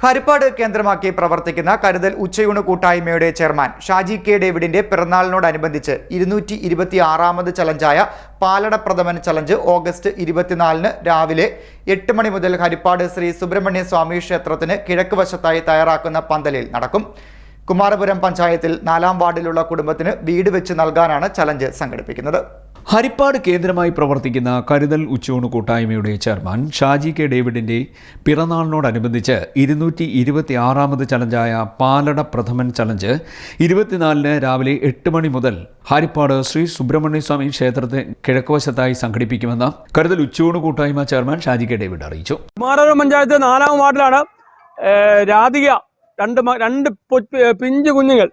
ഹരിപ്പാട് കേന്ദ്രമാക്കി പ്രവർത്തിക്കുന്ന കരുതൽ ഉച്ചയൂണ് കൂട്ടായ്മയുടെ ചെയർമാൻ ഷാജി കെ ഡേവിഡിന്റെ പിറന്നാളിനോടനുബന്ധിച്ച് ഇരുന്നൂറ്റി ഇരുപത്തി ആറാമത് ചലഞ്ചായ പാലട പ്രഥമൻ ചലഞ്ച് ഓഗസ്റ്റ് ഇരുപത്തിനാലിന് രാവിലെ എട്ട് മണി മുതൽ ഹരിപ്പാട് ശ്രീ സുബ്രഹ്മണ്യ സ്വാമി ക്ഷേത്രത്തിന് കിഴക്ക് വശത്തായി തയ്യാറാക്കുന്ന പന്തലിൽ നടക്കും. കുമാരപുരം പഞ്ചായത്തിൽ നാലാം വാർഡിലുള്ള കുടുംബത്തിന് വീട് വെച്ച് നൽകാനാണ് ചലഞ്ച് സംഘടിപ്പിക്കുന്നത്. ഹരിപ്പാട് കേന്ദ്രമായി പ്രവർത്തിക്കുന്ന കരുതൽ ഉച്ചയൂണ് കൂട്ടായ്മയുടെ ചെയർമാൻ ഷാജി കെ ഡേവിഡിന്റെ പിറന്നാളിനോടനുബന്ധിച്ച് ഇരുന്നൂറ്റി ഇരുപത്തി ആറാമത് ചലഞ്ചായ പാലട പ്രഥമൻ ചലഞ്ച് ഇരുപത്തിനാലിന് രാവിലെ എട്ട് മണി മുതൽ ഹരിപ്പാട് ശ്രീ സുബ്രഹ്മണ്യസ്വാമി ക്ഷേത്രത്തെ കിഴക്കുവശത്തായി സംഘടിപ്പിക്കുമെന്ന് കരുതൽ ഉച്ചയൂണ് കൂട്ടായ്മ ചെയർമാൻ ഷാജി കെ ഡേവിഡ് അറിയിച്ചു. പഞ്ചായത്ത് നാലാം വാർഡിലാണ് രാധിക രണ്ട് രണ്ട് പിഞ്ചു കുഞ്ഞുങ്ങൾ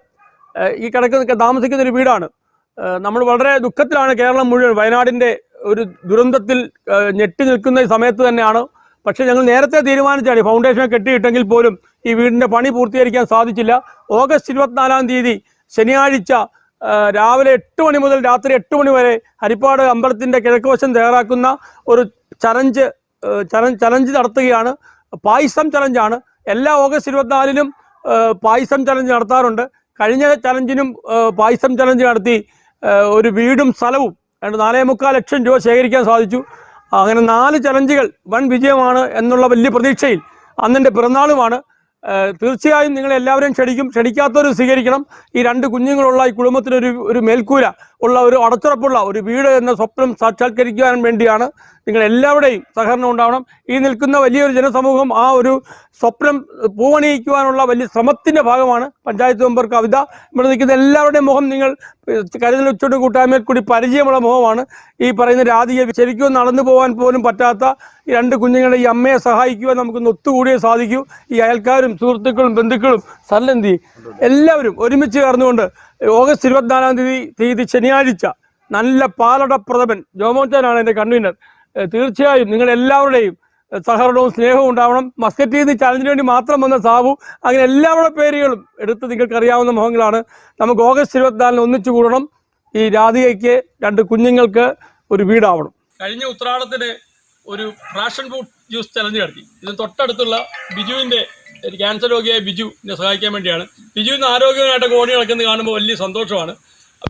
ഈ കിടക്കുന്ന താമസിക്കുന്ന ഒരു വീടാണ്. നമ്മൾ വളരെ ദുഃഖത്തിലാണ് കേരളം മുഴുവൻ വയനാടിന്റെ ഒരു ദുരന്തത്തിൽ ഞെട്ടി നിൽക്കുന്ന സമയത്ത് തന്നെയാണ്. പക്ഷേ ഞങ്ങൾ നേരത്തെ തീരുമാനിച്ചാണ് ഈ ഫൗണ്ടേഷൻ കെട്ടിയിട്ടെങ്കിൽ പോലും ഈ വീടിന്റെ പണി പൂർത്തീകരിക്കാൻ സാധിച്ചില്ല. ഓഗസ്റ്റ് ഇരുപത്തിനാലാം തീയതി ശനിയാഴ്ച രാവിലെ എട്ട് മണി മുതൽ രാത്രി എട്ട് മണി വരെ ഹരിപ്പാട് അമ്പലത്തിന്റെ കിഴക്കുവശം തയ്യാറാക്കുന്ന ഒരു ചലഞ്ച് ചലഞ്ച് നടത്തുകയാണ്. പായസം ചലഞ്ചാണ്. എല്ലാ ഓഗസ്റ്റ് ഇരുപത്തിനാലിനും പായസം ചലഞ്ച് നടത്താറുണ്ട്. കഴിഞ്ഞ ചലഞ്ചിനും പായസം ചലഞ്ച് നടത്തി ഒരു വീടും സ്ഥലവും രണ്ട് നാലേ മുക്കാൽ ലക്ഷം രൂപ ശേഖരിക്കാൻ സാധിച്ചു. അങ്ങനെ നാല് ചലഞ്ചുകൾ വൻ വിജയമാണ് എന്നുള്ള വലിയ പ്രതീക്ഷയിൽ അന്നെന്റെ പിറന്നാളുമാണ്. തീർച്ചയായും നിങ്ങളെല്ലാവരെയും ക്ഷണിക്കും. ക്ഷണിക്കാത്തവർ സ്വീകരിക്കണം. ഈ രണ്ട് കുഞ്ഞുങ്ങളുള്ള ഈ കുടുംബത്തിനൊരു ഒരു മേൽക്കൂര ഉള്ള ഒരു അടച്ചുറപ്പുള്ള ഒരു വീട് എന്ന സ്വപ്നം സാക്ഷാത്കരിക്കാൻ വേണ്ടിയാണ് നിങ്ങൾ എല്ലാവരുടെയും സഹകരണം ഉണ്ടാവണം. ഈ നിൽക്കുന്ന വലിയൊരു ജനസമൂഹം ആ ഒരു സ്വപ്നം പൂവണിയിക്കുവാനുള്ള വലിയ ശ്രമത്തിന്റെ ഭാഗമാണ്. പഞ്ചായത്ത് മെമ്പർ കവിത ഇവിടെ നിൽക്കുന്ന എല്ലാവരുടെയും മുഖം നിങ്ങൾ കരുതൽ ഉച്ചോട്ട് കൂട്ടായ്മയിൽ കൂടി പരിചയമുള്ള മുഖമാണ്. ഈ പറയുന്ന രാധിക ശരിക്കും നടന്നു പോകാൻ പോലും പറ്റാത്ത ഈ രണ്ട് കുഞ്ഞുങ്ങളെ ഈ അമ്മയെ സഹായിക്കുവാൻ നമുക്കൊന്ന് ഒത്തുകൂടിയേ സാധിക്കൂ. ഈ അയൽക്കാരും സുഹൃത്തുക്കളും ബന്ധുക്കളും സല്ലന്തി എല്ലാവരും ഒരുമിച്ച് ചേർന്നുകൊണ്ട് ഓഗസ്റ്റ് ഇരുപത്തിനാലാം തീയതി തീയതി ശനിയാഴ്ച നല്ല പാലട പ്രഥമൻ ജോമോച്ചാനാണ് എന്റെ കൺവീനർ. തീർച്ചയായും നിങ്ങളെല്ലാവരുടെയും സഹകരണവും സ്നേഹവും ഉണ്ടാവണം. മസ്കറ്റിൽ നിന്ന് ചലഞ്ചിന് വേണ്ടി മാത്രം വന്ന സാബു അങ്ങനെ എല്ലാവരുടെ പേരുകളും എടുത്ത് നിങ്ങൾക്കറിയാവുന്ന മുഖങ്ങളാണ്. നമുക്ക് ഓഗസ്റ്റ് ഇരുപത്തിനാലിന് ഒന്നിച്ചു കൂടണം. ഈ രാധികയ്ക്ക് രണ്ട് കുഞ്ഞുങ്ങൾക്ക് ഒരു വീടാവണം. കഴിഞ്ഞ ഉത്രാടത്തിന് ഒരു റാഷൻ ഫുഡ് ജ്യൂസ് ചലഞ്ച് നടത്തി. ഇതിന് തൊട്ടടുത്തുള്ള ബിജുവിന്റെ ക്യാൻസർ രോഗിയായ ബിജുവിനെ സഹായിക്കാൻ വേണ്ടിയാണ്. ബിജു ഇന്ന് ആരോഗ്യമായിട്ടൊക്കെ ഓടി നടക്കുന്നത് കാണുമ്പോൾ വലിയ സന്തോഷമാണ്.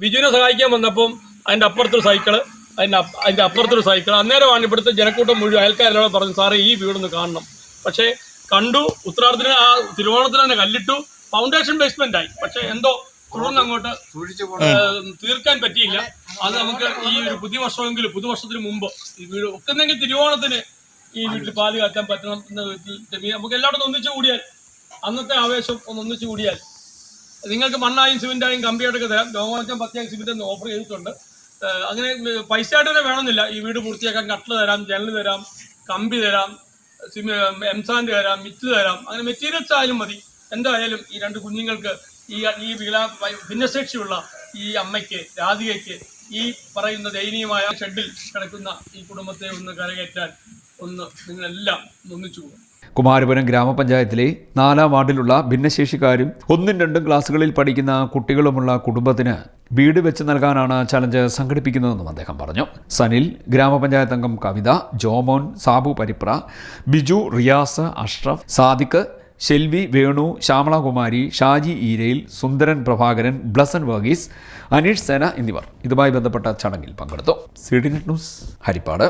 ബിജുവിനെ സഹായിക്കാൻ വന്നപ്പം അതിന്റെ അപ്പുറത്തൊരു സൈക്കിൾ അതിന്റെ അതിന്റെ അപ്പുറത്തൊരു സൈക്കിൾ അന്നേരമാണ് ഇവിടുത്തെ ജനക്കൂട്ടം മുഴുവൻ അയൽക്കാരെല്ലാം പറഞ്ഞു സാറേ ഈ വീടൊന്ന് കാണണം. പക്ഷേ കണ്ടു ഉത്തരാർത്ഥത്തിന് ആ തിരുവോണത്തിന് തന്നെ കല്ലിട്ടു ഫൗണ്ടേഷൻ ബേസ്മെന്റ് ആയി. പക്ഷേ എന്തോ തുടർന്ന് അങ്ങോട്ട് തീർക്കാൻ പറ്റിയില്ല. അത് നമുക്ക് ഈ ഒരു പുതിയ വർഷമെങ്കിലും പുതുവർഷത്തിന് മുമ്പ് ഈ വീട് ഒക്കുന്നെങ്കിൽ തിരുവോണത്തിന് ഈ വീട്ടിൽ പാൽ കാച്ചാൻ പറ്റണം എന്ന വിധത്തിൽ നമുക്ക് എല്ലായിടത്തും ഒന്നിച്ചു കൂടിയാൽ അന്നത്തെ ആവേശം ഒന്ന് ഒന്നിച്ചു കൂടിയാൽ നിങ്ങൾക്ക് മണ്ണായും സിമെന്റായും കമ്പിയായിട്ടൊക്കെ തരാം. ലോകമാറ്റം പത്തിയായും സിമെന്റ് ഓഫർ ചെയ്തിട്ടുണ്ട്. അങ്ങനെ പൈസ ആയിട്ട് തന്നെ വേണമെന്നില്ല. ഈ വീട് പൂർത്തിയാക്കാൻ കട്ടിൽ തരാം ജനൽ തരാം കമ്പി തരാം സിമ എംസാൻഡ് തരാം മിറ്റ് തരാം. അങ്ങനെ മെറ്റീരിയൽസ് ആയാലും മതി. എന്തായാലും ഈ രണ്ട് കുഞ്ഞുങ്ങൾക്ക് ഈ ഈ വില ഭിന്നശേഷിയുള്ള ഈ അമ്മയ്ക്ക് രാധികയ്ക്ക് ഈ പറയുന്ന ദയനീയമായ ഷെഡിൽ കിടക്കുന്ന ഈ കുടുംബത്തെ ഒന്ന് കരകയറ്റാൻ ഒന്ന് നിങ്ങളെല്ലാം ഒന്ന് ഒന്നിച്ചു പോകും കുമാരപുരം ഗ്രാമപഞ്ചായത്തിലെ നാലാം വാർഡിലുള്ള ഭിന്നശേഷിക്കാരും ഒന്നും രണ്ടും ക്ലാസ്സുകളിൽ പഠിക്കുന്ന കുട്ടികളുമുള്ള കുടുംബത്തിന് വീട് വെച്ച് നൽകാനാണ് ചലഞ്ച് സംഘടിപ്പിക്കുന്നതെന്നും അദ്ദേഹം പറഞ്ഞു. സനിൽ ഗ്രാമപഞ്ചായത്ത് അംഗം കവിത ജോമോൻ സാബു പരിപ്ര ബിജു റിയാസ് അഷ്റഫ് സാദിഖ് ഷെൽവി വേണു ശ്യാമളകുമാരി ഷാജി ഈരയിൽ സുന്ദരൻ പ്രഭാകരൻ ബ്ലസൻ വർഗീസ് അനീഷ് സേന എന്നിവർ ഇതുമായി ബന്ധപ്പെട്ട ചടങ്ങിൽ പങ്കെടുത്തു. C news Haripad.